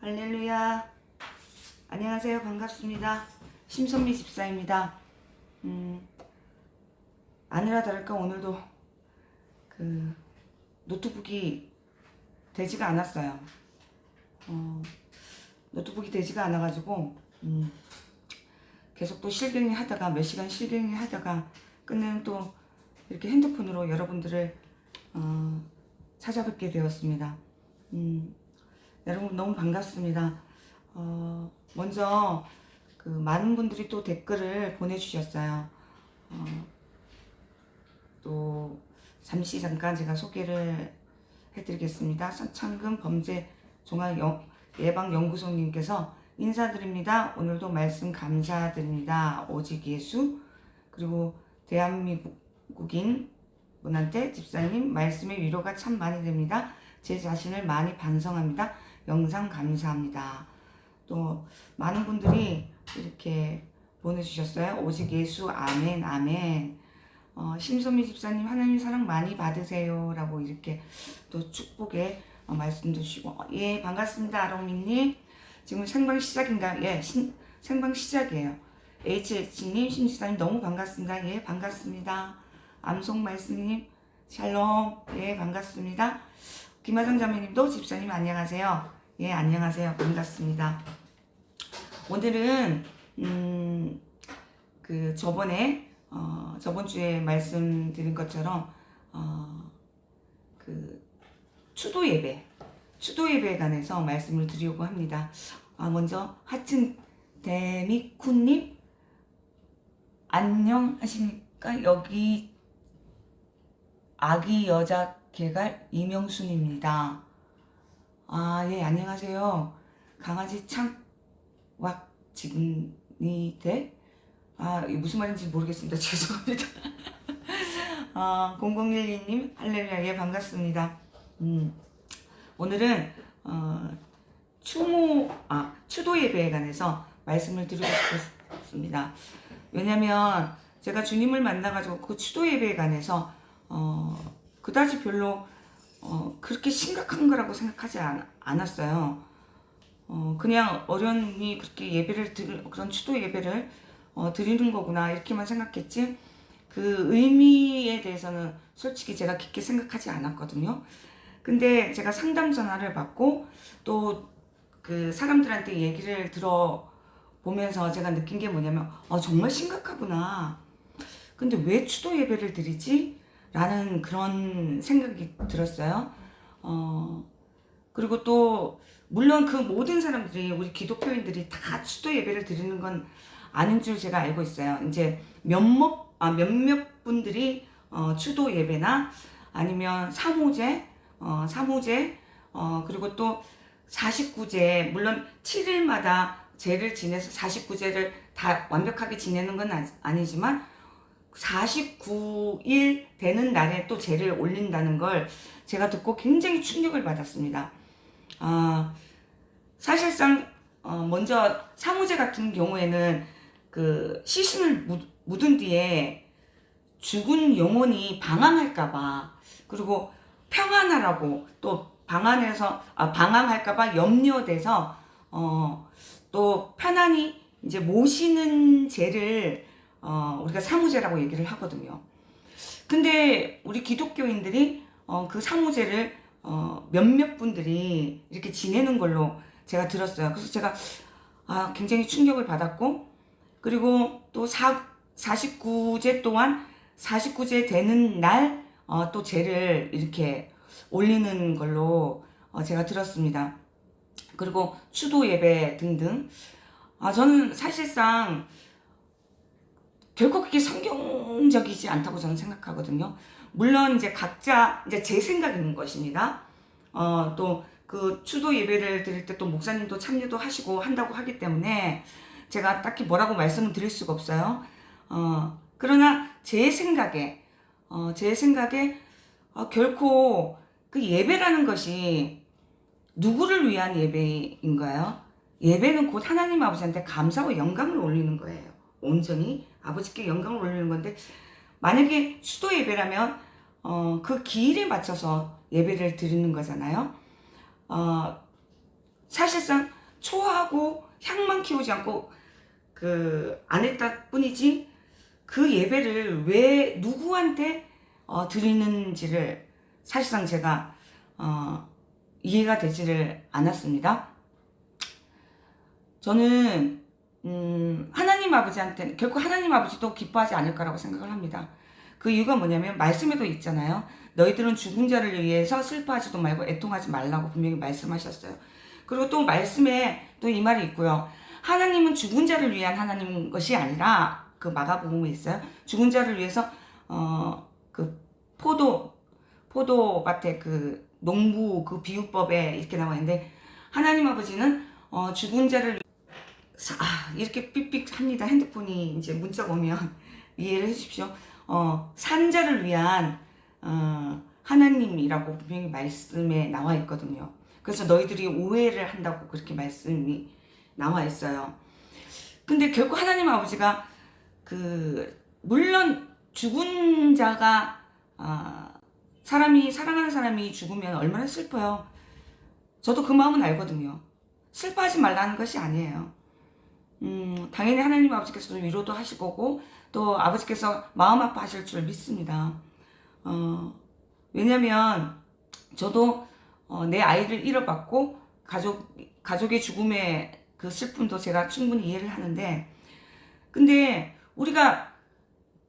할렐루야. 안녕하세요. 반갑습니다. 심선미 집사입니다. 음, 아니라 다를까 오늘도 그 노트북이 되지가 않았어요. 어, 노트북이 되지가 않아가지고 음, 계속 또 실갱이 하다가 몇 시간 실갱이 하다가 끝내는 또 이렇게 핸드폰으로 여러분들을 어, 찾아뵙게 되었습니다. 음, 여러분 너무 반갑습니다. 어, 먼저 그 많은 분들이 또 댓글을 보내주셨어요. 어, 또 잠시 잠깐 제가 소개를 해드리겠습니다. 선창금 범죄 종합 영- 예방 연구소님께서 인사드립니다. 오늘도 말씀 감사드립니다. 오직 예수 그리고 대한민국인 분한테 집사님 말씀의 위로가 참 많이 됩니다. 제 자신을 많이 반성합니다. 영상 감사합니다. 또 많은 분들이 이렇게 보내주셨어요. 오직 예수 아멘 아멘. 어, 심소미 집사님 하나님 사랑 많이 받으세요 라고 이렇게 또 축복의 어, 말씀도 주시고 어, 예 반갑습니다 아롱미님 지금 생방 시작인가요? 예 신, 생방 시작이에요. HH님 심집사님 너무 반갑습니다. 예 반갑습니다. 암송 말씀님 샬롬 예 반갑습니다. 김하정 자매님도 집사님 안녕하세요. 예 안녕하세요 반갑습니다. 오늘은 음, 그 저번에 어, 저번 주에 말씀드린 것처럼 어, 그 추도 예배 추도 예배에 관해서 말씀을 드리려고 합니다. 아, 먼저 하튼 데미쿠님 안녕하십니까 여기 아기 여자 개갈 이명순입니다. 아, 예, 안녕하세요. 강아지 창왁 지금이 돼? 아, 무슨 말인지 모르겠습니다. 죄송합니다. 아, 0012님, 할렐루야, 예, 반갑습니다. 음, 오늘은, 어, 추모, 아, 추도 예배에 관해서 말씀을 드리고 싶었습니다. 왜냐면, 제가 주님을 만나가지고 그 추도 예배에 관해서, 어, 그다지 별로, 어, 그렇게 심각한 거라고 생각하지 않, 않았어요. 어, 그냥 어련히 그렇게 예배를 드 그런 추도 예배를 어, 드리는 거구나 이렇게만 생각했지 그 의미에 대해서는 솔직히 제가 깊게 생각하지 않았거든요. 근데 제가 상담 전화를 받고 또 그 사람들한테 얘기를 들어 보면서 제가 느낀 게 뭐냐면 어, 정말 심각하구나. 근데 왜 추도 예배를 드리지? 라는 그런 생각이 들었어요. 어, 그리고 또 물론 그 모든 사람들이 우리 기독교인들이 다 추도 예배를 드리는 건 아닌 줄 제가 알고 있어요. 이제 몇몇 아 몇몇 분들이 어, 추도 예배나 아니면 사모제 어, 사모제 어, 그리고 또 49제 물론 7일마다 제를 지내서 49제를 다 완벽하게 지내는 건 아- 아니지만 49일 되는 날에 또 제를 올린다는 걸 제가 듣고 굉장히 충격을 받았습니다. 아, 사실상 어, 먼저 사무제 같은 경우에는 그 시신을 묻, 묻은 뒤에 죽은 영혼이 방황할까봐 그리고 평안하라고 또 방안에서 아, 방황할까봐 염려돼서 어, 또 편안히 이제 모시는 죄를 어, 우리가 사무제라고 얘기를 하거든요. 근데 우리 기독교인들이 어, 그 사무제를 어, 몇몇 분들이 이렇게 지내는 걸로 제가 들었어요. 그래서 제가 아, 굉장히 충격을 받았고 그리고 또 사, 49제 동안 49제 되는 날 어, 또 제를 이렇게 올리는 걸로 어, 제가 들었습니다. 그리고 추도 예배 등등. 아, 저는 사실상 결코 그게 성경적이지 않다고 저는 생각하거든요. 물론 이제 각자 이제 제 생각인 것입니다. 어, 또 그 추도 예배를 드릴 때 또 목사님도 참여도 하시고 한다고 하기 때문에 제가 딱히 뭐라고 말씀을 드릴 수가 없어요. 어, 그러나 제 생각에, 어, 제 생각에 어, 결코 그 예배라는 것이 누구를 위한 예배인가요? 예배는 곧 하나님 아버지한테 감사와 영광을 올리는 거예요. 온전히 아버지께 영광을 올리는 건데 만약에 수도 예배라면 어, 그 기일에 맞춰서 예배를 드리는 거잖아요. 어, 사실상 하고 향만 키우지 않고 그 안 했다 뿐이지 그 예배를 왜 누구한테 어, 드리는지를 사실상 제가 어, 이해가 되지를 않았습니다. 저는 음, 하나님 아버지한테 결코 하나님 아버지도 기뻐하지 않을 거라고 생각을 합니다. 그 이유가 뭐냐면 말씀에도 있잖아요. 너희들은 죽은 자를 위해서 슬퍼하지도 말고 애통하지 말라고 분명히 말씀하셨어요. 그리고 또 말씀에 또 이 말이 있고요. 하나님은 죽은 자를 위한 하나님 것이 아니라 그 마가복음에 있어요. 죽은 자를 위해서 어 그 포도 포도밭에 그 농부 그 비유법에 이렇게 나와 있는데 하나님 아버지는 어 죽은 자를 사- 아, 이렇게 삑삑합니다. 핸드폰이 이제 문자가 오면 이해를 해주십시오. 어, 산자를 위한 어, 하나님이라고 분명히 말씀에 나와 있거든요. 그래서 너희들이 오해를 한다고 그렇게 말씀이 나와 있어요. 근데 결코 하나님 아버지가 그 물론 죽은 자가 아, 사람이 사랑하는 사람이 죽으면 얼마나 슬퍼요. 저도 그 마음은 알거든요. 슬퍼하지 말라는 것이 아니에요. 음, 당연히 하나님 아버지께서도 위로도 하실 거고 또 아버지께서 마음 아파하실 줄 믿습니다. 어, 왜냐면 저도 어, 내 아이를 잃어봤고 가족 가족의 죽음의 그 슬픔도 제가 충분히 이해를 하는데 근데 우리가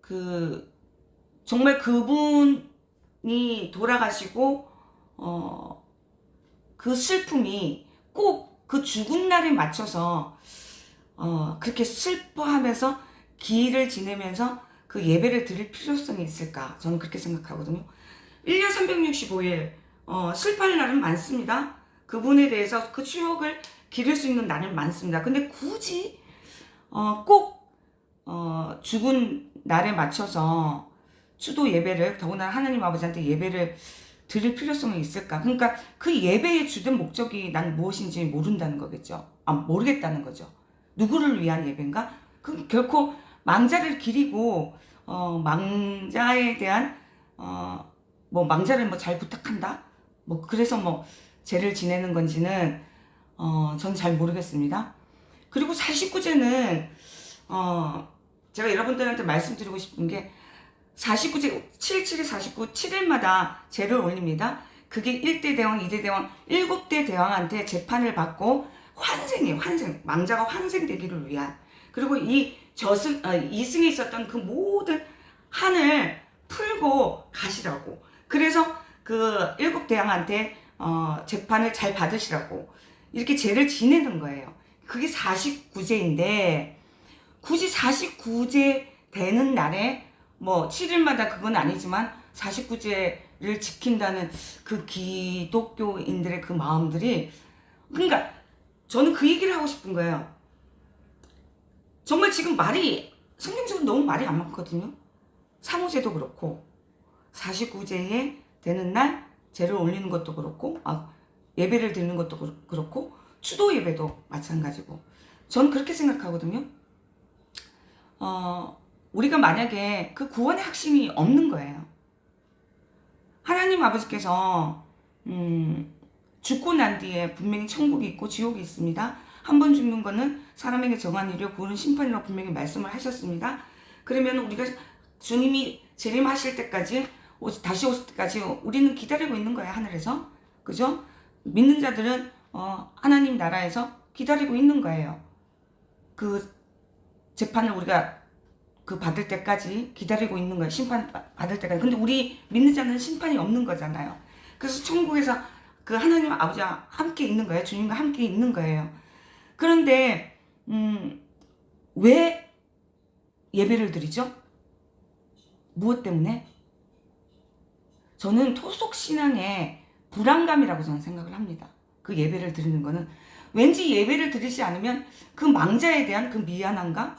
그 정말 그분이 돌아가시고 어, 그 슬픔이 꼭 그 죽은 날에 맞춰서 어, 그렇게 슬퍼하면서 기일을 지내면서 그 예배를 드릴 필요성이 있을까? 저는 그렇게 생각하거든요. 1년 365일, 어, 슬퍼할 날은 많습니다. 그분에 대해서 그 추억을 기를 수 있는 날은 많습니다. 근데 굳이, 어, 꼭, 어, 죽은 날에 맞춰서 추도 예배를, 더구나 하나님 아버지한테 예배를 드릴 필요성이 있을까? 그러니까 그 예배의 주된 목적이 난 무엇인지 모른다는 거겠죠. 아, 모르겠다는 거죠. 누구를 위한 예배인가? 그 결코 망자를 기리고 어, 망자에 대한 어, 뭐 망자를 뭐 잘 부탁한다. 뭐 그래서 뭐 죄를 지내는 건지는 어, 전 잘 모르겠습니다. 그리고 49제는 어, 제가 여러분들한테 말씀드리고 싶은 게 49제 77이 49 7일마다 제를 올립니다. 그게 1대 대왕, 2대 대왕, 7대 대왕한테 재판을 받고 환생이에요. 환생. 망자가 환생되기를 위한. 그리고 이 저승 아, 이승에 있었던 그 모든 한을 풀고 가시라고. 그래서 그 일곱 대왕한테 어, 재판을 잘 받으시라고 이렇게 죄를 지내는 거예요. 그게 49제인데 굳이 49제 되는 날에 뭐 7일마다 그건 아니지만 49제를 지킨다는 그 기독교인들의 그 마음들이 그러니까 저는 그 얘기를 하고 싶은 거예요. 정말 지금 말이 성경적으로 너무 말이 안 많거든요. 사무제도 그렇고 49제에 되는 날 제를 올리는 것도 그렇고 아, 예배를 드리는 것도 그렇- 그렇고 추도 예배도 마찬가지고 저는 그렇게 생각하거든요. 어, 우리가 만약에 그 구원의 확신이 없는 거예요. 하나님 아버지께서 음, 죽고 난 뒤에 분명히 천국이 있고 지옥이 있습니다. 한 번 죽는 거는 사람에게 정한 일이요 구원은 심판이라고 분명히 말씀을 하셨습니다. 그러면 우리가 주님이 재림하실 때까지 오- 다시 오실 때까지 우리는 기다리고 있는 거예요 하늘에서 그죠? 믿는 자들은 어, 하나님 나라에서 기다리고 있는 거예요. 그 재판을 우리가 그 받을 때까지 기다리고 있는 거예요. 심판 바- 받을 때까지. 근데 우리 믿는 자는 심판이 없는 거잖아요. 그래서 천국에서 그 하나님 아버지와 함께 있는 거예요. 주님과 함께 있는 거예요. 그런데 음, 왜 예배를 드리죠? 무엇 때문에? 저는 토속 신앙의 불안감이라고 저는 생각을 합니다. 그 예배를 드리는 거는 왠지 예배를 드리지 않으면 그 망자에 대한 그 미안함감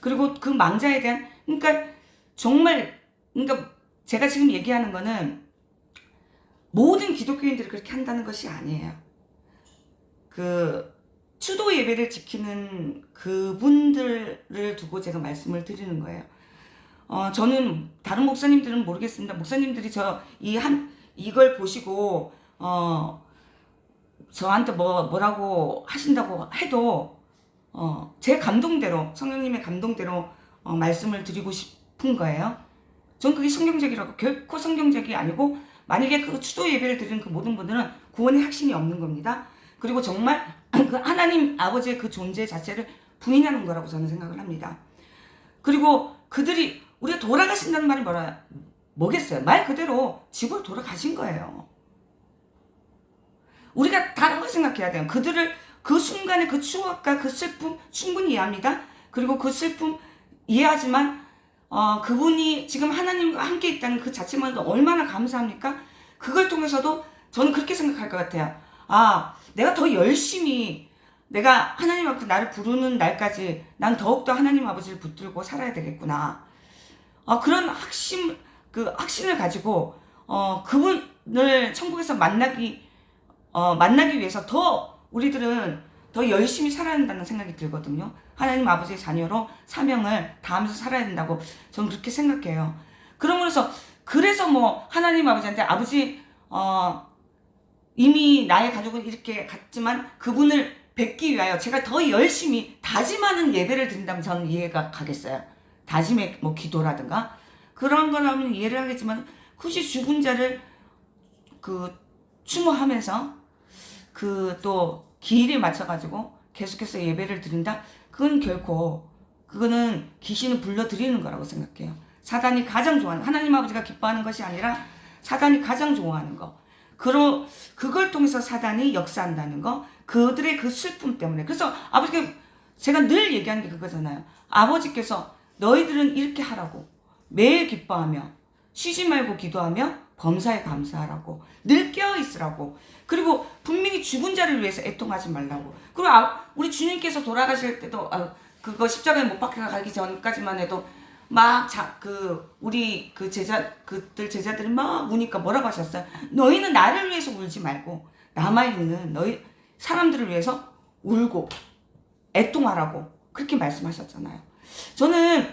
그리고 그 망자에 대한 그러니까 정말 그러니까 제가 지금 얘기하는 거는 모든 기독교인들이 그렇게 한다는 것이 아니에요. 그 추도 예배를 지키는 그분들을 두고 제가 말씀을 드리는 거예요. 어, 저는 다른 목사님들은 모르겠습니다. 목사님들이 저 이 한 이걸 보시고 어 저한테 뭐 뭐라고 하신다고 해도 어, 제 감동대로 성령님의 감동대로 어, 말씀을 드리고 싶은 거예요. 전 그게 성경적이라고 결코 성경적이 아니고 만약에 그 추도 예배를 드리는 그 모든 분들은 구원의 확신이 없는 겁니다. 그리고 정말 그 하나님 아버지의 그 존재 자체를 부인하는 거라고 저는 생각을 합니다. 그리고 그들이 우리가 돌아가신다는 말이 뭐라 뭐겠어요? 말 그대로 지구로 돌아가신 거예요. 우리가 다른 걸 생각해야 돼요. 그들을 그 순간의 그 추억과 그 슬픔 충분히 이해합니다. 그리고 그 슬픔 이해하지만 어, 그분이 지금 하나님과 함께 있다는 그 자체만으로 얼마나 감사합니까? 그걸 통해서도 저는 그렇게 생각할 것 같아요. 아, 내가 더 열심히 내가 하나님 앞에 나를 부르는 날까지 난 더욱더 하나님 아버지를 붙들고 살아야 되겠구나. 어, 그런 확신, 그 확신을 가지고 어, 그분을 천국에서 만나기 어, 만나기 위해서 더 우리들은 더 열심히 살아야 된다는 생각이 들거든요. 하나님 아버지의 자녀로 사명을 다하면서 살아야 된다고 저는 그렇게 생각해요. 그러면서 그래서 뭐 하나님 아버지한테 아버지 어, 이미 나의 가족은 이렇게 갔지만 그분을 뵙기 위하여 제가 더 열심히 다짐하는 예배를 드린다면 저는 이해가 가겠어요. 다짐의 뭐 기도라든가 그런 거라면 이해를 하겠지만 굳이 죽은 자를 그 추모하면서 그또 기일에 맞춰가지고 계속해서 예배를 드린다? 그건 결코 그거는 귀신을 불러들이는 거라고 생각해요. 사단이 가장 좋아하는 하나님 아버지가 기뻐하는 것이 아니라 사단이 가장 좋아하는 거. 그러 그걸 통해서 사단이 역사한다는 거. 그들의 그 슬픔 때문에. 그래서 아버지가 제가 늘 얘기하는 게 그거잖아요. 아버지께서 너희들은 이렇게 하라고 매일 기뻐하며 쉬지 말고 기도하며 범사에 감사하라고 늘 깨어 있으라고 그리고 분명히 죽은 자를 위해서 애통하지 말라고 그리고 아, 우리 주님께서 돌아가실 때도 아, 그거 십자가에 못 박혀 가기 전까지만 해도 막자그 우리 그 제자 그들 제자들이 막 우니까 뭐라고 하셨어요? 너희는 나를 위해서 울지 말고 남아 있는 너희 사람들을 위해서 울고 애통하라고 그렇게 말씀하셨잖아요. 저는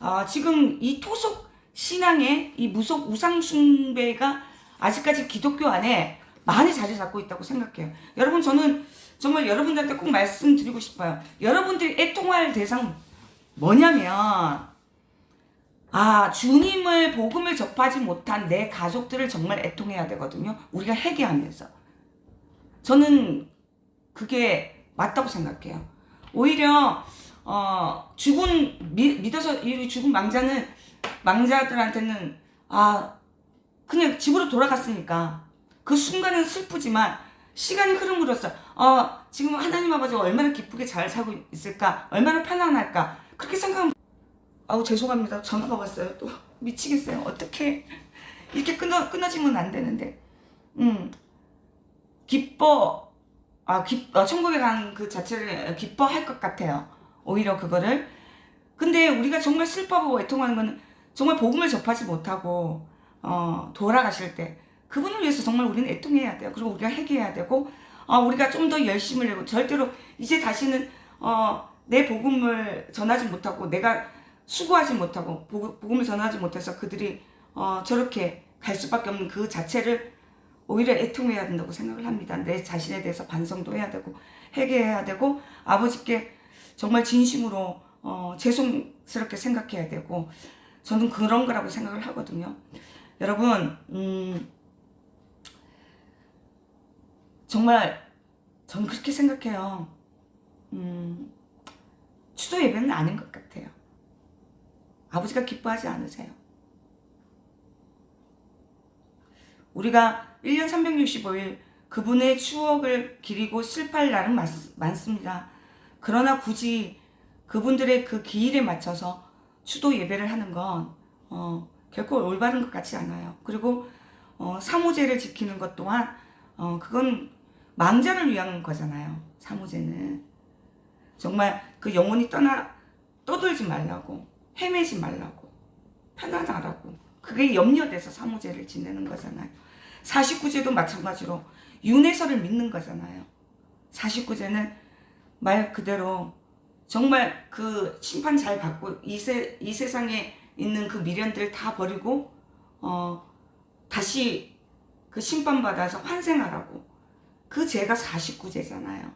아, 지금 이 토속 신앙의 이 무속 우상 숭배가 아직까지 기독교 안에 많이 자리 잡고 있다고 생각해요. 여러분 저는 정말 여러분들한테 꼭 말씀드리고 싶어요. 여러분들이 애통할 대상 뭐냐면 아 주님을 복음을 접하지 못한 내 가족들을 정말 애통해야 되거든요. 우리가 회개하면서 저는 그게 맞다고 생각해요. 오히려 어, 죽은 미, 믿어서 이 죽은 망자는 망자들한테는 아 그냥 집으로 돌아갔으니까. 그 순간은 슬프지만 시간이 흐름으로써 어 지금 하나님 아버지가 얼마나 기쁘게 잘 살고 있을까? 얼마나 편안할까? 그렇게 생각하면 아우 죄송합니다. 전화가 왔어요. 또 미치겠어요. 어떻게 이렇게 끊어 끊어지면 안 되는데. 음. 기뻐. 아 기, 어, 천국에 간 그 자체를 기뻐할 것 같아요. 오히려 그거를. 근데 우리가 정말 슬퍼하고 애통하는 거는 정말 복음을 접하지 못하고 어, 돌아가실 때 그분을 위해서 정말 우리는 애통해야 돼요. 그리고 우리가 회개해야 되고 어, 우리가 좀 더 열심을 내고 절대로 이제 다시는 어, 내 복음을 전하지 못하고 내가 수고하지 못하고 복음을 전하지 못해서 그들이 어, 저렇게 갈 수밖에 없는 그 자체를 오히려 애통해야 된다고 생각을 합니다. 내 자신에 대해서 반성도 해야 되고 회개해야 되고 아버지께 정말 진심으로 어, 죄송스럽게 생각해야 되고 저는 그런 거라고 생각을 하거든요. 여러분, 음, 정말 전 그렇게 생각해요. 음, 추도 예배는 아닌 것 같아요. 아버지가 기뻐하지 않으세요. 우리가 1년 365일 그분의 추억을 기리고 슬퍼할 날은 많, 많습니다. 그러나 굳이 그분들의 그 기일에 맞춰서 추도 예배를 하는 건 어, 결코 올바른 것 같지 않아요. 그리고 어, 사모제를 지키는 것 또한 어, 그건 망자를 위한 거잖아요. 사모제는 정말 그 영혼이 떠나 떠돌지 말라고 헤매지 말라고 편안하라고 그게 염려돼서 사모제를 지내는 거잖아요. 49제도 마찬가지로 윤회설을 믿는 거잖아요. 49제는 말 그대로 정말 그 심판 잘 받고 이, 세, 이 세상에 있는 그 미련들 다 버리고 어 다시 그 심판 받아서 환생하라고 그 죄가 49제잖아요.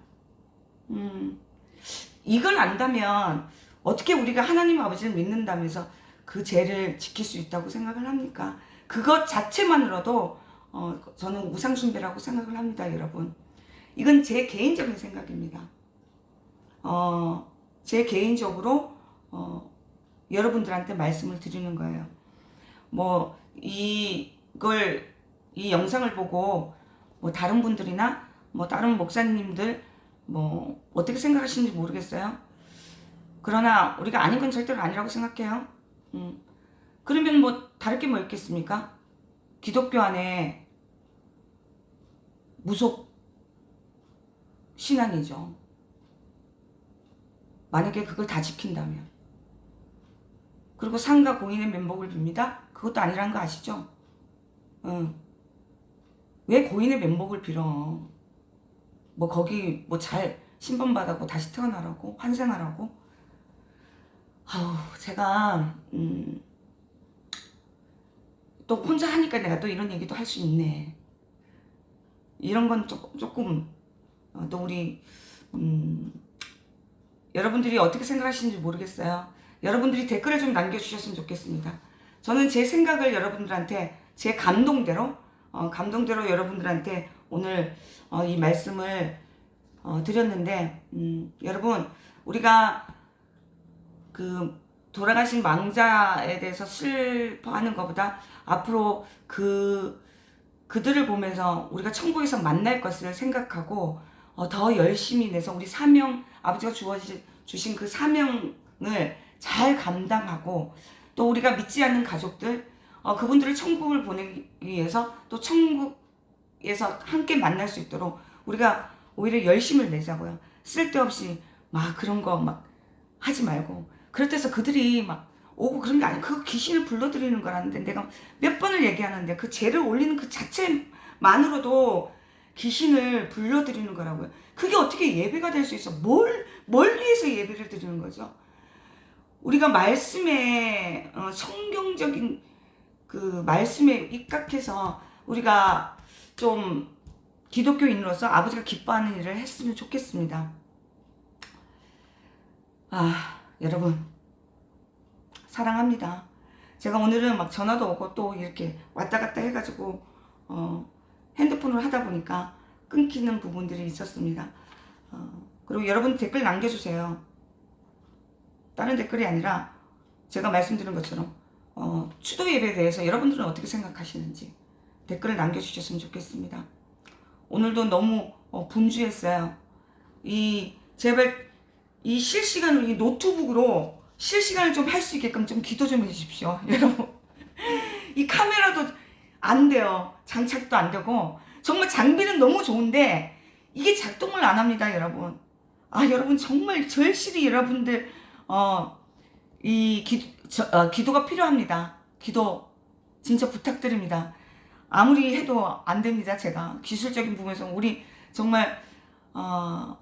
음, 이걸 안다면 어떻게 우리가 하나님 아버지를 믿는다면서 그 죄를 지킬 수 있다고 생각을 합니까? 그것 자체만으로도 어, 저는 우상숭배라고 생각을 합니다, 여러분. 이건 제 개인적인 생각입니다. 어, 제 개인적으로 어, 여러분들한테 말씀을 드리는 거예요. 뭐 이걸 이 영상을 보고 뭐 다른 분들이나 뭐 다른 목사님들 뭐 어떻게 생각하시는지 모르겠어요. 그러나 우리가 아닌 건 절대로 아니라고 생각해요. 음. 그러면 뭐 다를 게 뭐 있겠습니까? 기독교 안에 무속 신앙이죠. 만약에 그걸 다 지킨다면. 그리고 상가 공인의 면목을 빕니다. 그것도 아니라는 거 아시죠? 응. 왜 고인의 면목을 빌어? 뭐 거기 뭐 잘 신분받았고 다시 태어나라고 환생하라고? 아우 제가 음, 또 혼자 하니까 내가 또 이런 얘기도 할 수 있네. 이런 건 조금, 조금 어, 또 우리 음, 여러분들이 어떻게 생각하시는지 모르겠어요. 여러분들이 댓글을 좀 남겨주셨으면 좋겠습니다. 저는 제 생각을 여러분들한테 제 감동대로 어, 감동대로 여러분들한테 오늘 어, 이 말씀을 어, 드렸는데 음, 여러분 우리가 그 돌아가신 망자에 대해서 슬퍼하는 것보다 앞으로 그 그들을 보면서 우리가 천국에서 만날 것을 생각하고 어, 더 열심히 내서 우리 사명 아버지가 주신 그 사명을 잘 감당하고 또 우리가 믿지 않는 가족들 어, 그분들을 천국을 보내기 위해서 또 천국에서 함께 만날 수 있도록 우리가 오히려 열심을 내자고요. 쓸데없이 막 그런 거 막 하지 말고 때서 그들이 막 오고 그런 게 아니고 그 귀신을 불러들이는 거라는데 내가 몇 번을 얘기하는데 그 죄를 올리는 그 자체만으로도 귀신을 불러들이는 거라고요. 그게 어떻게 예배가 될 수 있어? 뭘, 뭘 위해서 예배를 드리는 거죠? 우리가 말씀에, 어, 성경적인 그 말씀에 입각해서 우리가 좀 기독교인으로서 아버지가 기뻐하는 일을 했으면 좋겠습니다. 아, 여러분. 사랑합니다. 제가 오늘은 막 전화도 오고 또 이렇게 왔다 갔다 해가지고, 어, 핸드폰을 하다 보니까 끊기는 부분들이 있었습니다. 어, 그리고 여러분 댓글 남겨주세요. 다른 댓글이 아니라 제가 말씀드린 것처럼 어, 추도 예배에 대해서 여러분들은 어떻게 생각하시는지 댓글을 남겨주셨으면 좋겠습니다. 오늘도 너무 어, 분주했어요. 이 제발 이 실시간으로 이 노트북으로 실시간을 좀 할 수 있게끔 좀 기도 좀 해주십시오, 여러분. 이 카메라도 안 돼요. 장착도 안 되고 정말 장비는 너무 좋은데 이게 작동을 안 합니다, 여러분. 아, 여러분 정말 절실히 여러분들 어이 어, 기도가 필요합니다. 기도 진짜 부탁드립니다. 아무리 해도 안 됩니다, 제가. 기술적인 부분에서 우리 정말 어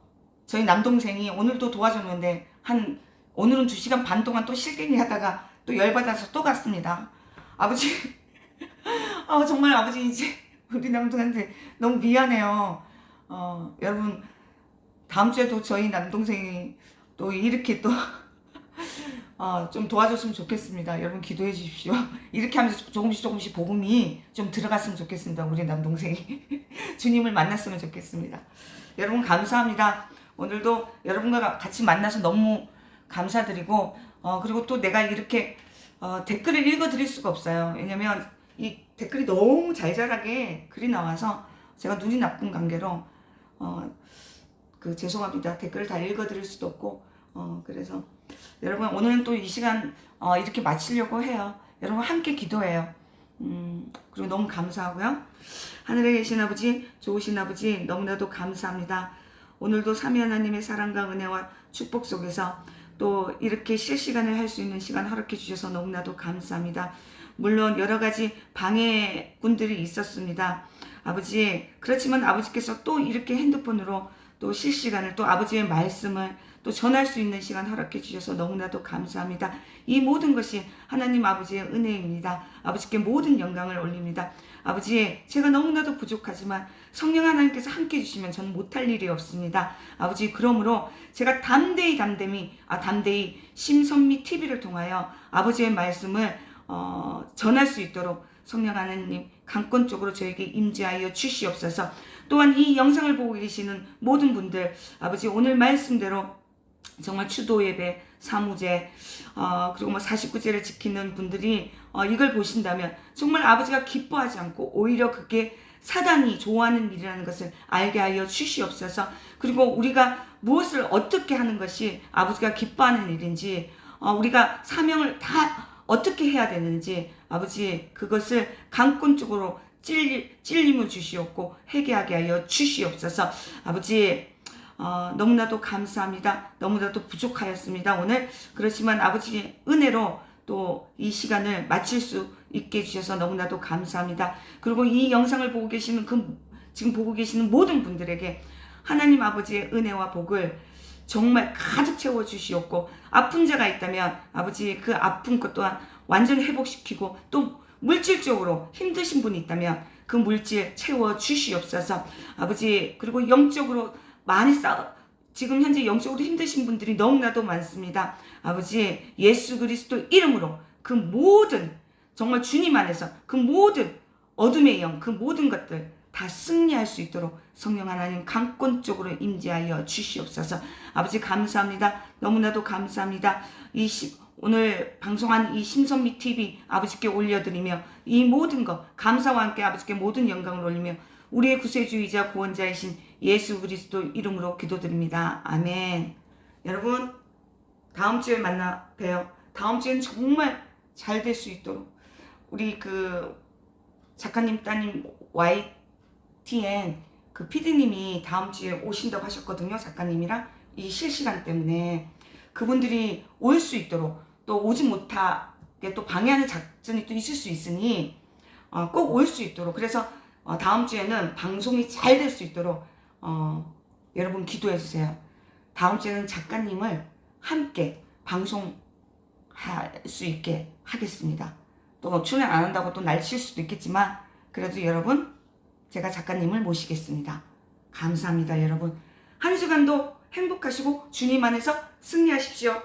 저희 남동생이 오늘도 도와줬는데 한 오늘은 2시간 반 동안 또 실갱이 하다가 또 열받아서 또 갔습니다. 아버지 아 정말 아버지 이제 우리 남동생한테 너무 미안해요. 어 여러분 다음 주에도 저희 남동생이 또 이렇게 또 어, 좀 도와줬으면 좋겠습니다. 여러분 기도해 주십시오. 이렇게 하면서 조금씩 조금씩 복음이 좀 들어갔으면 좋겠습니다. 우리 남동생이 주님을 만났으면 좋겠습니다. 여러분 감사합니다. 오늘도 여러분과 같이 만나서 너무 감사드리고 어, 그리고 또 내가 이렇게 어, 댓글을 읽어드릴 수가 없어요. 왜냐면 이 댓글이 너무 잘잘하게 글이 나와서 제가 눈이 나쁜 관계로 어, 그 죄송합니다. 댓글을 다 읽어드릴 수도 없고 어, 그래서 여러분 오늘은 또 이 시간 어, 이렇게 마치려고 해요. 여러분 함께 기도해요. 음, 그리고 너무 감사하고요. 하늘에 계신 아버지, 좋으신 아버지 너무나도 감사합니다. 오늘도 삼위 하나님의 사랑과 은혜와 축복 속에서 또 이렇게 실시간을 할 수 있는 시간 허락해 주셔서 너무나도 감사합니다. 물론 여러 가지 방해꾼들이 있었습니다. 아버지, 그렇지만 아버지께서 또 이렇게 핸드폰으로 또 실시간을 또 아버지의 말씀을 또 전할 수 있는 시간 허락해 주셔서 너무나도 감사합니다. 이 모든 것이 하나님 아버지의 은혜입니다. 아버지께 모든 영광을 올립니다. 아버지, 제가 너무나도 부족하지만 성령 하나님께서 함께 해주시면 저는 못할 일이 없습니다. 아버지 그러므로 제가 담대히 담대히 아 담대히 심선미 TV를 통하여 아버지의 말씀을 어, 전할 수 있도록 성령 하나님 강권적으로 저에게 임재하여 주시옵소서. 또한 이 영상을 보고 계시는 모든 분들 아버지 오늘 말씀대로 정말 추도 예배, 사무제, 어, 그리고 뭐 49제를 지키는 분들이 어, 이걸 보신다면 정말 아버지가 기뻐하지 않고 오히려 그게 사단이 좋아하는 일이라는 것을 알게 하여 주시옵소서. 그리고 우리가 무엇을 어떻게 하는 것이 아버지가 기뻐하는 일인지, 어, 우리가 사명을 다 어떻게 해야 되는지 아버지 그것을 강권적으로 찔리, 찔림을 주시옵고 회개하게 하여 주시옵소서. 아버지 어, 너무나도 감사합니다. 너무나도 부족하였습니다. 오늘 그렇지만 아버지의 은혜로 또 이 시간을 마칠 수 있게 해주셔서 너무나도 감사합니다. 그리고 이 영상을 보고 계시는 그 지금 보고 계시는 모든 분들에게 하나님 아버지의 은혜와 복을 정말 가득 채워 주시옵고 아픈 자가 있다면 아버지 그 아픈 것 또한 완전히 회복시키고 또 물질적으로 힘드신 분이 있다면 그 물질 채워 주시옵소서. 아버지 그리고 영적으로 많이 싸 지금 현재 영적으로 힘드신 분들이 너무나도 많습니다. 아버지 예수 그리스도 이름으로 그 모든 정말 주님 안에서 그 모든 어둠의 영 그 모든 것들 다 승리할 수 있도록 성령 하나님 강권적으로 임재하여 주시옵소서. 아버지 감사합니다. 너무나도 감사합니다. 이 시, 오늘 방송한 이 심선미 TV 아버지께 올려드리며 이 모든 것 감사와 함께 아버지께 모든 영광을 올리며 우리의 구세주이자 구원자이신 예수 그리스도 이름으로 기도드립니다. 아멘. 여러분 다음 주에 만나 봬요. 다음 주엔 정말 잘 될 수 있도록 우리 그 작가님 따님 YTN 그 PD님이 다음 주에 오신다고 하셨거든요. 작가님이랑 이 실시간 때문에 그분들이 올 수 있도록 또 오지 못하게 또 방해하는 작전이 또 있을 수 있으니 어, 꼭 올 수 있도록 그래서 어, 다음 주에는 방송이 잘 될 수 있도록 어, 여러분 기도해 주세요. 다음 주에는 작가님을 함께 방송할 수 있게 하겠습니다. 또 출연 안 한다고 또 날칠 수도 있겠지만 그래도 여러분 제가 작가님을 모시겠습니다. 감사합니다 여러분. 한 주간도 행복하시고 주님 안에서 승리하십시오.